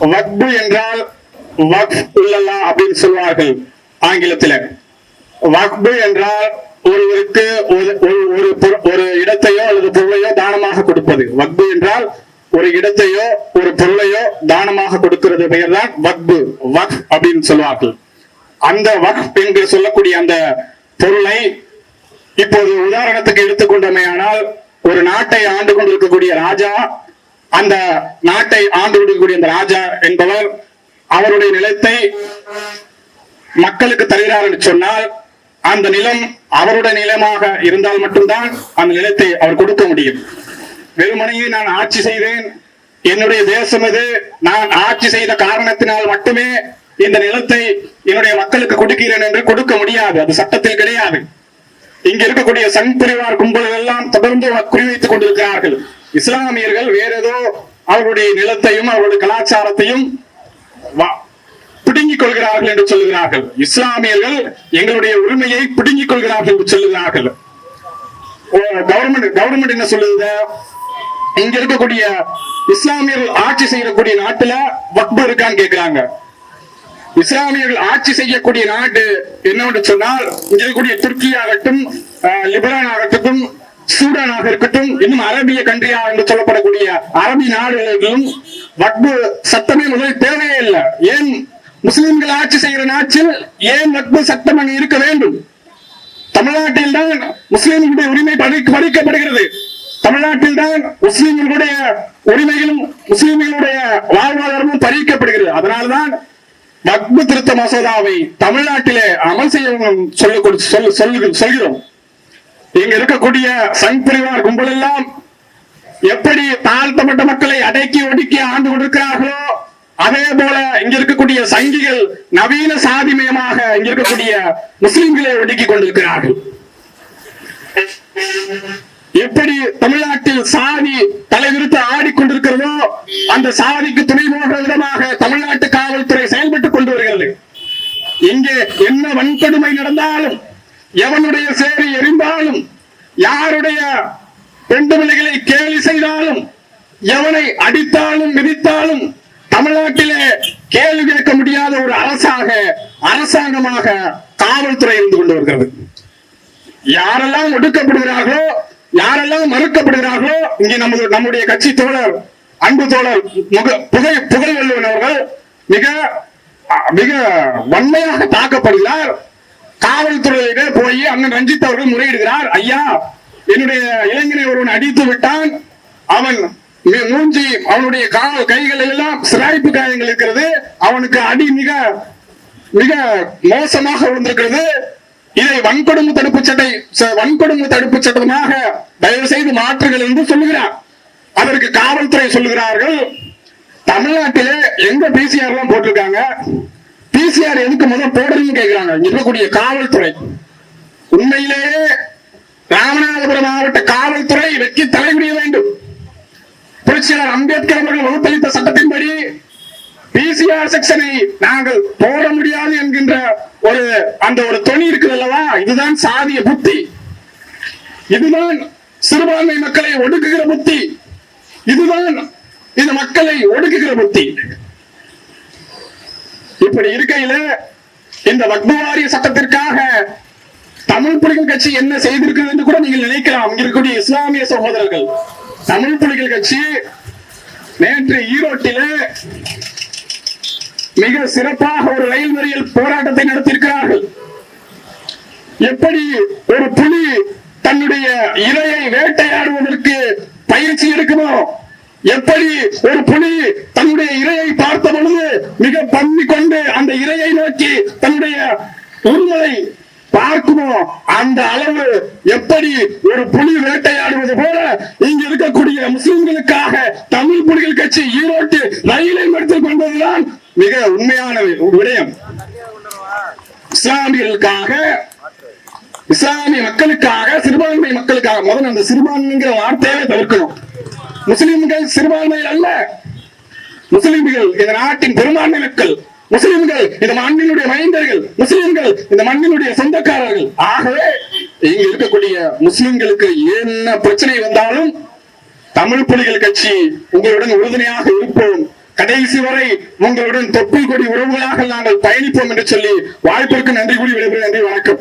வக்பு என்றால் வக்ஃப் உள்ளல்லா அப்படின்னு சொல்வார்கள் ஆங்கிலத்தில். வக்பு என்றால் ஒருவருக்கு ஒரு ஒரு- இடத்தையோ அல்லது பொருளையோ தானமாக கொடுப்பது. வக்பு என்றால் ஒரு இடத்தையோ ஒரு பொருளையோ தானமாக கொடுக்கிறது பெயர் தான் வக்பு. வக் அப்படின்னு சொல்வார்கள் அந்த வக் என்று சொல்லக்கூடிய அந்த பொருளை இப்போது உதாரணத்துக்கு எடுத்துக்கொண்டோமே ஆனால் ஒரு நாட்டை ஆண்டு கொண்டிருக்கக்கூடிய ராஜா அந்த நாட்டை ஆண்டு விடக்கூடிய அந்த ராஜா என்பவர் அவருடைய நிலத்தை மக்களுக்கு தருகிறார் என்று சொன்னால் அந்த நிலம் அவருடைய நிலமாக இருந்தால் மட்டும்தான் அந்த நிலத்தை அவர் கொடுக்க முடியும். வெறுமனையை நான் ஆட்சி செய்தேன் என்னுடைய தேசம் இது நான் ஆட்சி செய்த காரணத்தினால் மட்டுமே இந்த நிலத்தை என்னுடைய மக்களுக்கு கொடுக்கிறேன் என்று கொடுக்க முடியாது. அது சட்டத்தில் கிடையாது. இங்க இருக்கக்கூடிய சங் பரிவார் கும்பல்கள் எல்லாம் தொடர்ந்து குறிவைத்துக் கொண்டிருக்கிறார்கள். இஸ்லாமியர்கள் வேற ஏதோ அவருடைய நிலத்தையும் அவருடைய கலாச்சாரத்தையும் வா- பிடுங்கிக் கொள்கிறார்கள் என்று சொல்லுகிறார்கள். இஸ்லாமியர்கள் எங்களுடைய உரிமையை பிடுங்கிக் கொள்கிறார்கள் என்று சொல்லுகிறார்கள். கவர்மெண்ட் கவர்மெண்ட் என்ன சொல்லுது? இங்க இருக்கக்கூடிய இஸ்லாமியர்கள் ஆட்சி செய்யக்கூடிய நாட்டுல வக்பு இருக்கான்னு கேக்குறாங்க. இஸ்லாமியர்கள் ஆட்சி செய்யக்கூடிய நாடு என்னவென்று சொன்னால் இங்க இருக்கக்கூடிய துருக்கி ஆகட்டும் அஹ், ஆகட்டும் சூடானாக இருக்கட்டும் இன்னும் அரபிய கண்ட்ரியா என்று சொல்லப்படக்கூடிய அரபி நாடுகளிலும் வட்பு சட்டமே முதல் தேவையே இல்லை. ஏன் முஸ்லிம்கள் ஆட்சி செய்கிற நாட்டில் ஏன் வட்பு சட்டம் அங்கு இருக்க வேண்டும்? தமிழ்நாட்டில் தான் முஸ்லிம்களுடைய உரிமை பறிக்கப்படுகிறது. தமிழ்நாட்டில் தான் முஸ்லிம்களுடைய உரிமைகளும் முஸ்லிம்களுடைய வாழ்வாதாரமும் பறிக்கப்படுகிறது. அதனால்தான் வக்பு திருத்த மசோதாவை தமிழ்நாட்டிலே அமல் செய்ய சொல்லு சொல்லு- சொல்கிறோம். இங்க இருக்கக்கூடிய சங் பிரிவார் கும்பல் எல்லாம் எப்படி தாழ்த்தப்பட்ட மக்களை அடக்கி ஒடுக்கி ஆண்டு கொண்டிருக்கிறார்களோ அதே போல இங்க இருக்கக்கூடிய சங்கிகள் நவீன சாதிமயமாக இங்க இருக்கக்கூடிய முஸ்லிம்களை ஒடுக்கி கொண்டிருக்கிறார்கள். எப்படி தமிழ்நாட்டில் சாதி தலைவிரித்து ஆடிக்கொண்டிருக்கிறதோ அந்த சாதிக்கு துணை போகிற விதமாக தமிழ்நாட்டு காவல்துறை செயல்பட்டுக் கொண்டு வருகிறது. இங்கே என்ன வன்கொடுமை நடந்தாலும் எவனுடைய சேரி எரிந்தாலும் யாருடைய பெண்டு பிள்ளைகளை கேலி செய்தாலும் எவனை அடித்தாலும் மிதித்தாலும் தமிழ்நாட்டிலே கேள்வி கேட்க முடியாத ஒரு அரசாக அரசாங்கமாக காவல்துறை இருந்து கொண்டு வருகிறது. யாரெல்லாம் ஒடுக்கப்படுகிறார்களோ யாரெல்லாம் மறுக்கப்படுகிறார்களோ இங்கே நமது நம்முடைய கட்சி தோழர் அன்பு தோழர் முக புகை புகழ் அவர்கள் மிக அஹ், மிக வன்மையாக தாக்கப்படுகிறார் காவல்துறையிட போய் அண்ணன் ரஞ்சித் அவர்கள் முறையிடுகிறார். ஐயா என்னுடைய இளைஞனை ஒருவன் அடித்து விட்டான். அவன் மூஞ்சி அவனுடைய கால் கைகள் எல்லாம் சிராய்ப்பு காயங்கள் இருக்கிறது. அவனுக்கு அடி மிக மிக மோசமாக விழுந்திருக்கிறது. இதை வன்கொடுமை தடுப்பு சட்டை ச- வன்கொடுமை தடுப்பு சட்டமாக தயவு செய்து மாற்றுகள் என்று சொல்லுகிறார். அதற்கு காவல்துறை சொல்லுகிறார்கள் தமிழ்நாட்டிலே எங்க பிசிஆர் எல்லாம் போட்டிருக்காங்க? பிசிஆர் எதுக்கு முதல் போடுறீங்க கேட்கிறாங்க இருக்கக்கூடிய காவல்துறை. உண்மையிலேயே ராமநாதபுரம் மாவட்ட காவல்துறை வெற்றி தலைவிடிய வேண்டும். புரட்சியாளர் அம்பேத்கர் அவர்கள் வகுத்தளித்த சட்டத்தின்படி பிசிஆர் செக்ஷனை நாங்கள் போட முடியாது என்கின்ற ஒரு அந்த ஒரு தொனி இருக்குது அல்லவா? இதுதான் சாதிய புத்தி. இதுதான் சிறுபான்மை மக்களை ஒடுக்குகிற புத்தி. இதுதான் இந்த மக்களை ஒடுக்குகிற புத்தி. இப்படி இருக்கையில இந்த வக்பு சட்டத்திற்காக தமிழ் புலிகள் கட்சி என்ன செய்திருக்கிறது என்று கூட நீங்கள் நினைக்கலாம். இங்க இருக்கக்கூடிய இஸ்லாமிய சகோதரர்கள். தமிழ் புலிகள் கட்சி நேற்று ஈரோட்டில மிக சிறப்பாக ஒரு ரயில் மறியல் போராட்டத்தை நடத்தியிருக்கிறார்கள். எப்படி ஒரு புலி தன்னுடைய இலையை வேட்டையாடுவதற்கு பயிற்சி எடுக்குமோ? எப்படி ஒரு புலி தன்னுடைய இலையை பார்த்து பொழுது மிக பம்மி கொண்டு அந்த இரையை தன்னுடைய உரிமையை பார்க்குமோ அந்த அளவு எப்படி ஒரு புலி வேட்டையாடுவது போல இங்க இருக்கக்கூடிய முஸ்லிம்களுக்காக தமிழ் புலிகள் கட்சி ஈரோட்டு ரயிலை எடுத்துக் கொண்டதுதான் மிக உண்மையான விடயம். இஸ்லாமியர்களுக்காக இஸ்லாமிய மக்களுக்காக சிறுபான்மை மக்களுக்காக முதல்ல அந்த சிறுபான்மைங்கிற வார்த்தையை தவிர்க்கணும். முஸ்லிம்கள் சிறுபான்மையில் அல்ல. முஸ்லிம்கள் இந்த நாட்டின் பெரும்பான்மை மக்கள் முஸ்லிம்கள் இந்த மண்ணினுடைய மைந்தர்கள் முஸ்லிம்கள் இந்த மண்ணினுடைய சொந்தக்காரர்கள். ஆகவே இங்க இருக்கக்கூடிய முஸ்லிம்களுக்கு என்ன பிரச்சனை வந்தாலும் தமிழ் புலிகள் கட்சி உங்களுடன் உறுதுணையாக இருப்போம். கடைசி வரை உங்களுடன் தொப்பி கொடி உறவுகளாக நாங்கள் பயணிப்போம் என்று சொல்லி வாய்ப்பிற்கு நன்றி கூடி விடைபெறும் நன்றி வணக்கம்.